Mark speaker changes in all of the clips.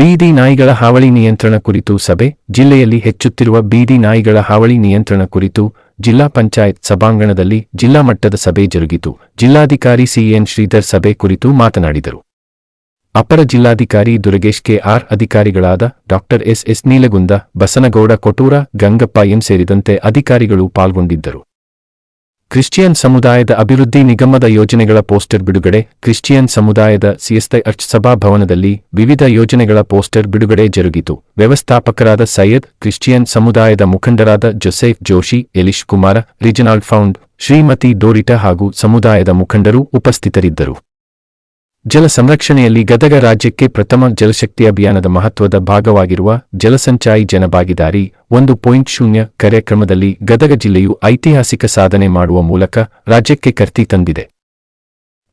Speaker 1: ಬೀದಿ ನಾಯಿಗಳ ಹಾವಳಿ ನಿಯಂತ್ರಣ ಕುರಿತು ಸಭೆ, ಜಿಲ್ಲೆಯಲ್ಲಿ ಹೆಚ್ಚುತ್ತಿರುವ ಬೀದಿ ನಾಯಿಗಳ ಹಾವಳಿ ನಿಯಂತ್ರಣ ಕುರಿತು ಜಿಲ್ಲಾ ಪಂಚಾಯತ್ ಸಭಾಂಗಣದಲ್ಲಿ ಜಿಲ್ಲಾ ಮಟ್ಟದ ಸಭೆ ಜರುಗಿತು. ಜಿಲ್ಲಾಧಿಕಾರಿ ಸಿಎನ್ ಶ್ರೀಧರ್ ಸಭೆ ಕುರಿತು ಮಾತನಾಡಿದರು. ಅಪರ ಜಿಲ್ಲಾಧಿಕಾರಿ ದುರ್ಗೇಶ್ ಕೆ ಆರ್ ಅಧಿಕಾರಿಗಳಾದ doctor S S Neelagunda, Basanagouda Kotur, Gangappa M ಸೇರಿದಂತೆ ಅಧಿಕಾರಿಗಳು ಪಾಲ್ಗೊಂಡಿದ್ದರು. ಕ್ರಿಶ್ಚಿಯನ್ ಸಮುದಾಯದ ಅಭಿವೃದ್ಧಿ ನಿಗಮದ ಯೋಜನೆಗಳ ಪೋಸ್ಟರ್ ಬಿಡುಗಡೆ. ಕ್ರಿಶ್ಚಿಯನ್ ಸಮುದಾಯದ ಸಿಎಸ್ಐ ಅರ್ಚ್ ಸಭಾಭವನದಲ್ಲಿ ವಿವಿಧ ಯೋಜನೆಗಳ ಪೋಸ್ಟರ್ ಬಿಡುಗಡೆ ಜರುಗಿತು. ವ್ಯವಸ್ಥಾಪಕರಾದ ಸೈಯದ್, ಕ್ರಿಶ್ಚಿಯನ್ ಸಮುದಾಯದ ಮುಖಂಡರಾದ Joseph Joshi, Elish Kumara, Reginald Found, Shrimati Dorita ಹಾಗೂ ಸಮುದಾಯದ ಮುಖಂಡರು ಉಪಸ್ಥಿತರಿದ್ದರು. ಜಲ ಸಂರಕ್ಷಣೆಯಲ್ಲಿ ಗದಗ ರಾಜ್ಯಕ್ಕೆ ಪ್ರಥಮ ಜಲಶಕ್ತಿ ಅಭಿಯಾನದ ಮಹತ್ವದ ಭಾಗವಾಗಿರುವ ಜಲಸಂಚಾಯಿ ಜನಭಾಗಿದಾರಿ ಒಂದು ಪಾಯಿಂಟ್ ಶೂನ್ಯ ಕಾರ್ಯಕ್ರಮದಲ್ಲಿ ಗದಗ ಜಿಲ್ಲೆಯು ಐತಿಹಾಸಿಕ ಸಾಧನೆ ಮಾಡುವ ಮೂಲಕ ರಾಜ್ಯಕ್ಕೆ ಕರ್ತಿ ತಂದಿದೆ.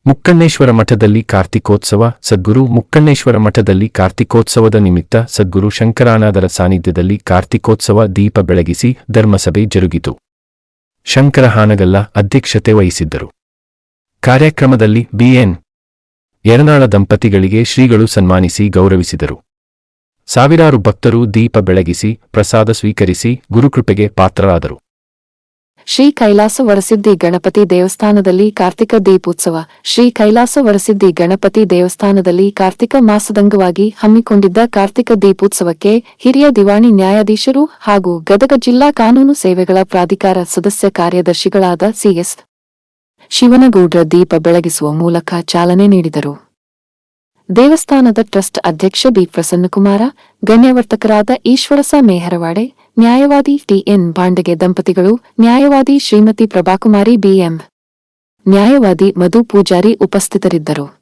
Speaker 1: ಮುಕ್ಕಣ್ಣೇಶ್ವರ ಮಠದಲ್ಲಿ ಕಾರ್ತಿಕೋತ್ಸವ, ಸದ್ಗುರು ಮುಕ್ಕಣ್ಣೇಶ್ವರ ಮಠದಲ್ಲಿ ಕಾರ್ತಿಕೋತ್ಸವದ ನಿಮಿತ್ತ ಸದ್ಗುರು ಶಂಕರಾನಾದರ ಸಾನ್ನಿಧ್ಯದಲ್ಲಿ ಕಾರ್ತಿಕೋತ್ಸವ ದೀಪ ಬೆಳಗಿಸಿ ಧರ್ಮಸಭೆ ಜರುಗಿತು. ಶಂಕರ ಹಾನಗಲ್ಲ ಅಧ್ಯಕ್ಷತೆ ವಹಿಸಿದ್ದರು. ಕಾರ್ಯಕ್ರಮದಲ್ಲಿ ಬಿಎನ್ ಯರನಾಳ ದಂಪತಿಗಳಿಗೆ ಶ್ರೀಗಳು ಸನ್ಮಾನಿಸಿ ಗೌರವಿಸಿದರು. ಸಾವಿರಾರು ಭಕ್ತರು ದೀಪ ಬೆಳಗಿಸಿ, ಪ್ರಸಾದ ಸ್ವೀಕರಿಸಿ, ಗುರುಕೃಪೆಗೆ ಪಾತ್ರರಾದರು.
Speaker 2: ಶ್ರೀ ಕೈಲಾಸ ವರಸಿದ್ಧಿ ಗಣಪತಿ ದೇವಸ್ಥಾನದಲ್ಲಿ ಕಾರ್ತಿಕ ದೀಪೋತ್ಸವ. ಶ್ರೀ ಕೈಲಾಸ ವರಸಿದ್ಧಿ ಗಣಪತಿ ದೇವಸ್ಥಾನದಲ್ಲಿ ಕಾರ್ತಿಕ ಮಾಸದಂಗವಾಗಿ ಹಮ್ಮಿಕೊಂಡಿದ್ದ ಕಾರ್ತಿಕ ದೀಪೋತ್ಸವಕ್ಕೆ ಹಿರಿಯ ದಿವಾಣಿ ನ್ಯಾಯಾಧೀಶರು ಹಾಗೂ ಗದಗ ಜಿಲ್ಲಾ ಕಾನೂನು ಸೇವೆಗಳ ಪ್ರಾಧಿಕಾರ ಸದಸ್ಯ ಕಾರ್ಯದರ್ಶಿಗಳಾದ ಸಿಎಸ್ ಶಿವನಗೌಡ್ರ ದೀಪ ಬೆಳಗಿಸುವ ಮೂಲಕ ಚಾಲನೆ ನೀಡಿದರು. ದೇವಸ್ಥಾನದ ಟ್ರಸ್ಟ್ ಅಧ್ಯಕ್ಷ ಬಿ ಪ್ರಸನ್ನಕುಮಾರ, ಗಣ್ಯವರ್ತಕರಾದ ಈಶ್ವರಸ ಮೇಹರವಾಡೆ, ನ್ಯಾಯವಾದಿ ಟಿಎನ್ ಬಾಂಡಗೆ ದಂಪತಿಗಳು, ನ್ಯಾಯವಾದಿ ಶ್ರೀಮತಿ ಪ್ರಭಾಕುಮಾರಿ ಬಿಎಂ ನ್ಯಾಯವಾದಿ ಮಧು ಪೂಜಾರಿ ಉಪಸ್ಥಿತರಿದ್ದರು.